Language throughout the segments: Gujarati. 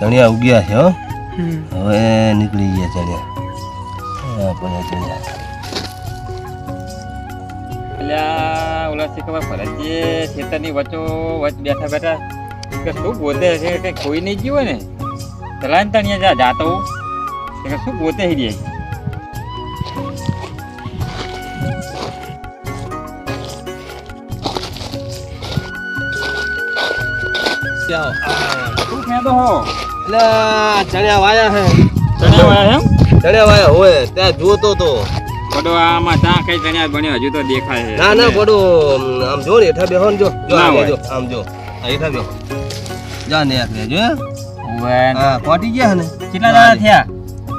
ચણિયા ઉગ્યા છે હો. હવે નીકળી ગયા ચણિયા. હા, બધા ચણિયા અલ્યા ઓલા શી ખબર ભરતજી ખેતરની વચ્ચો વચ બેઠા બેઠા. કે શું ગોતે છે? કે કોઈ નહીં ગયું ને? ચલા ને તણીએ જા જાતો. કે શું ગોતે હી રહી શું ખેંચો હો? ચણિયા વાયા હે. ચણ્યા વાયા એમ? ચણિયા વાયા હોય ત્યાં જોતો તો. બધો આમાં ત્યાં કઈ ચણ્યા બન્યો હજુ તો દેખાય છે. ના ના પડું આમ જો ને હેઠા બેહો ને જો. જો આમ જો આમ જો. હેઠા બેહો. જા ને આખરે જો હે? હા પહોંચી ગયા ને? કેટલા દાડા થયા?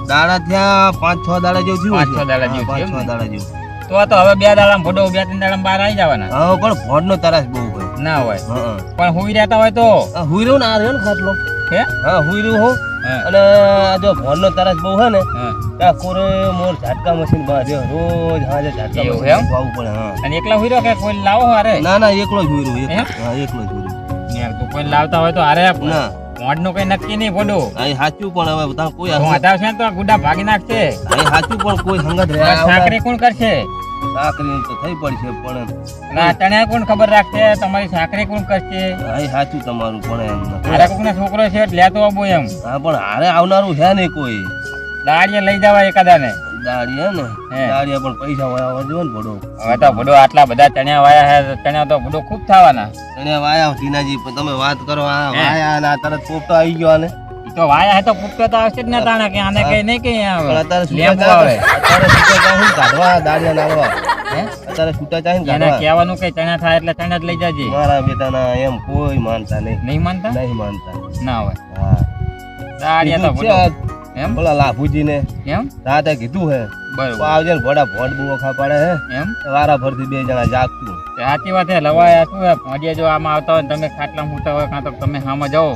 દાડા થયા પાંચ છ દાડા જેવું થયું પાંચ છ દાડા જેવું પાંચ છ દાડા જેવું. તો આ તો હવે બે દાડા ફોટો બે ત્રણ દાડા બહાર આવી જવાના. હા પણ ફોડનો તરાસ બહુ હોય. ના હોય. પણ હુઈ રહેતા હોય તો? હુઈ રહ્યું ને આ રહ્યો ને ખાટલો. હે? હા હુઈ રહ્યું હું. અને જો ફોડનો તરસ બહુ હે ને ત્યાં કોરે મોર ઝાટકા મશીન બાંધ્યો રોજ હાજે ઝાટકા એવું એમ? પડે હા. અને એકલા હુઈ રહ્યો કે કોઈ લાવો હારે? ના ના એકલો જ હુઈ રહ્યું હા એકલો જ હુઈ રહ્યું. કોઈ લાવતા હોય તો હારે ના. મોઢનું કઈ નક્કી નહીં ફોટો અહીં સાચું પણ હવે ત્યાં કોઈ હંગાત- છે તો ગુડા ભાગી નાખશે અહીં સાચું પણ કોઈ સંગત સાકરી કોણ કરશે? સાકરી તો થઈ પડશે પણ અને તને કોણ ખબર રાખશે? તમારી સાકરી કોણ કરશે? હા સાચું તમારું પણ એમ હારે કોકનો છોકરો છે એટલે લેતો આવો એમ. હા પણ હારે આવનારું છે ને કોઈ? દાડીએ લઈ જવા એકાદાને. દાડિયા ને? હે. દાડિયા પણ પૈસા જો ને ભડો. હવે તો ભડો આટલા બધા ચણ્યા વાયા છે ચણ્યા તો ભડો ખૂબ થવાના. એને વાયા ટીનાજી પણ તમે વાત કરો આ વાયા ને તરત પોપટો આવી ગયો ઈ તો વાયા હે તો પૂછતો તો આવશે જ ને તાણે કે આને કઈ નહીં કઈ આવે અત્યારે લેમ્બો આવે. અત્યારે સુતા ચાહે ને કાઢવા દાડિયા નાખવા હે? અત્યારે સુતા ચાહે કાઢવા એને કહેવાનું કઈ ચણા થાય એટલે ચણા જ લઈ જાજે. મારા બેટાના એમ કોઈ માનતા નહીં. નહીં માનતા? નહીં માનતા. ના હોય. હા. દાડિયા તો એમ બોલા લાભુજી ને એમ? રાતે કીધું હે. બરોબર. આવજે ભોડા ભોટ ખા પડે હે. એમ? વારા ફરતી બે જણા જાગતું સાચી વાત છે લવાયા શું હે? મોડિયા જો આમાં આવતા હોય તમે ખાટલા મૂકતા હોય કાં તો તમે સામે જાઓ.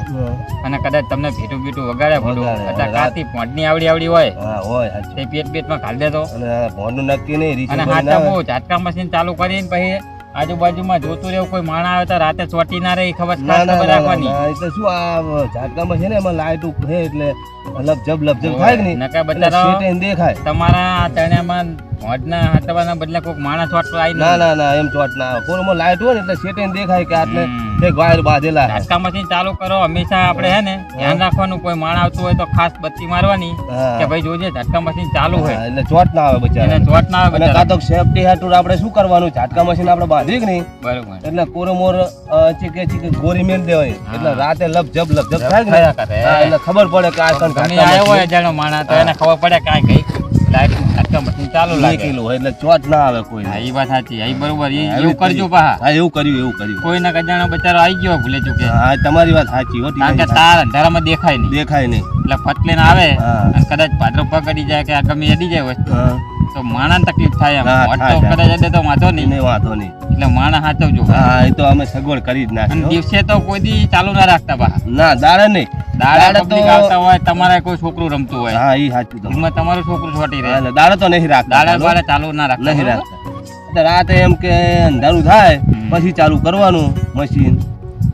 અને કદાચ તમને ભીટું ભીટું વગાડે ભડું. એટલે કાતી આવડી આવડી હોય? હોય તે પેટ પેટમાં ખાલી દેતો અને આ નક્કી નહીં અને હાથા બહુ ઝાટકા મશીન ચાલુ કરીને પછી આજુબાજુમાં જોતું રહેવું કોઈ માણા આવે તો રાતે ચોટી ના રહે ખબર રાખવાની. શું આ ઝાટકામાં છે ને એમાં લાઈટ છે એટલે લપજબ લપજબ થાય ને નકા બચારો દેખાય. તમારા આ હાથવાના બદલે કોઈક માણસ વાટતો આવી ના ના ના એમ ચોટ ના આવે. કોરમાં લાઈટ હોય ને એટલે શેઠે એને દેખાય કે આટલે એક વાયર બાંધેલા ચાલુ કરો હંમેશા આપણે હે. ને ધ્યાન રાખવાનું કોઈ માણ આવતું હોય તો ખાસ બત્તી મારવાની કે ભાઈ જોજે ઝાટકા મશીન ચાલુ હોય. એટલે ચોટ ના આવે બચારા. ચોટ ના આવે કાં તો સેફટી હાટું આપણે શું કરવાનું? ઝાટકા મશીન આપણે બાંધીએ કે નહીં. બરોબર. એટલે કોરો છે કે છે કે ગોરી મેલ દેવાય. એટલે રાતે લપ જબ લપ જબ થાય ને એટલે ખબર પડે કે આ કણ ઘણી આવ્યો હોય જાણો માણા તો એને ખબર પડે કે આ કઈ ઝાટકા મશીન ચાલુ લાગે. એટલે ચોટ ના આવે કોઈ. ઈ વાત સાચી. બરોબર. એવું કરજો પા હા એવું કર્યું એવું કર્યું. કોઈ ના કજાણો બચારો આવી ગયો ભૂલે ચૂકે હા તમારી વાત સાચી હો કારણ કે તાર અંધારામાં દેખાય નહીં. દેખાય નહીં. એટલે ફટલે આવે કદાચ પાદરો પકડી જાય કે આ ગમે અડી જાય વસ્તુ તો માણસ તકલીફ થાય એમ. હા, તો થાય. કદાચ એટલે તો વાંધો નહીં. નહીં વાંધો નહીં. એટલે માણસ સાચવજો હા એ તો અમે સગવડ કરી જ અને નાખી દિવસે તો કોઈ દી ચાલુ ના રાખતા બા. ના દાડે નહીં. દાડા દાડે પબ્લિક આવતા હોય તમારે કોઈ છોકરું રમતું હોય. હા એ સાચું તો. એમાં તમારું છોકરું છોટી રહે. દાડે તો નહીં રાખતા દાડા ચાલો. બાડા ચાલુ ના રાખતા નહીં બરોબર? રાખતા. એટલે રાતે એમ કે અંધારું થાય હમ. પછી ચાલુ કરવાનું મશીન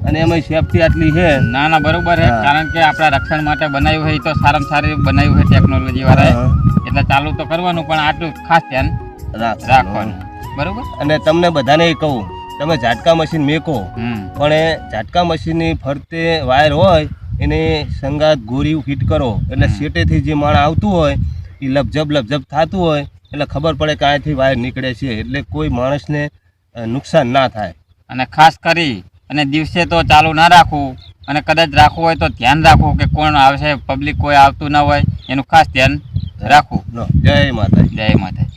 અને એમાં સેફટી આટલી છે. ના ના બરોબર છે. કારણ કે આપણા રક્ષણ માટે બનાવ્યું હોય તો સારામાં સારી બનાવ્યું હોય ટેકનોલોજી વાળા એટલે ચાલુ તો કરવાનું પણ આટલું ખાસ ધ્યાન રાખવાનું. બરોબર? અને તમને બધાને એ કહું તમે ઝાટકા મશીન મેકો પણ એ ઝાટકા મશીનની ફરતે વાયર હોય એને સંગાત ગોરી ફિટ કરો. એટલે સેટેથી જે માણ આવતું હોય એ લપજબ લપજબ થતું હોય એટલે ખબર પડે કે અહીંથી વાયર નીકળે છે. એટલે કોઈ માણસને નુકસાન ના થાય. અને ખાસ કરી અને દિવસે તો ચાલુ ના રાખવું. અને કદાચ રાખવું હોય તો ધ્યાન રાખવું કે કોણ આવશે પબ્લિક કોઈ આવતું ના હોય એનું ખાસ ધ્યાન રાખવું. જય માતા જય માતા